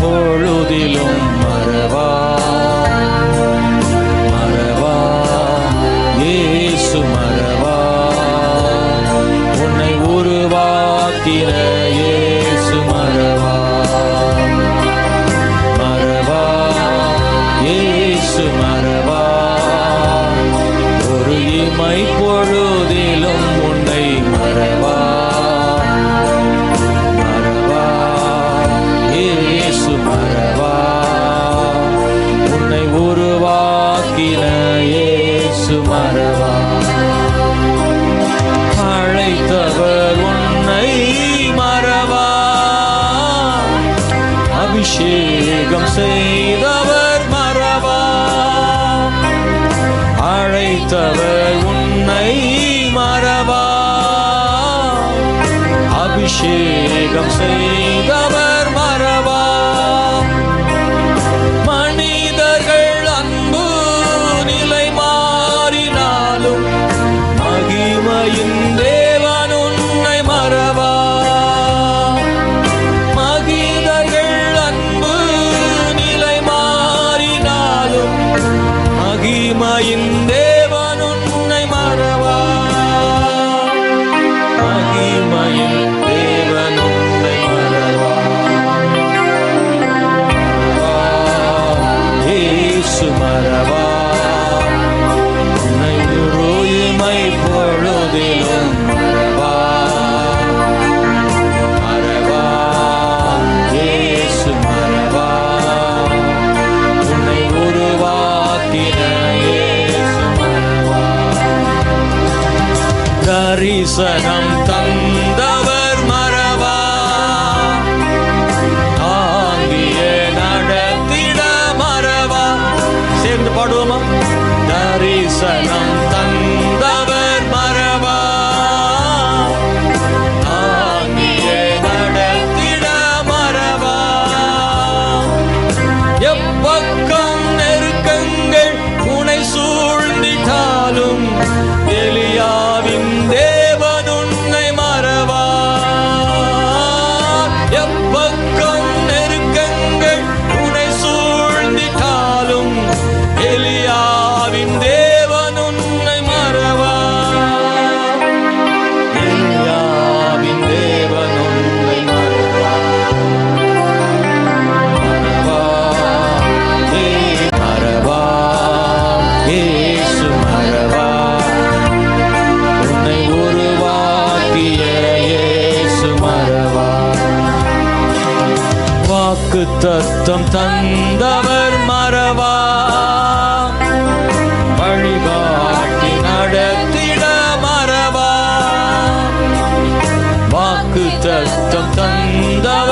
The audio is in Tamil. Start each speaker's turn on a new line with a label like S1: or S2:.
S1: பொழுதிலும் மறவா மறவா இயேசு மறவா. உன்னை உருவாக்கின அழைத்தவர் உன்னை மறவா? அபிஷேகம் செய். சரம் தந்தவர் மரவா தாங்கிய நடத்திட மரவா சேர்ந்து பாடுவோமா? தரிசனம் நமக்கு தத்தம் தந்தவர் மறவா? வழிகாட்டி நடத்திட மறவா? வாக்கு தத்தம் தந்தவர்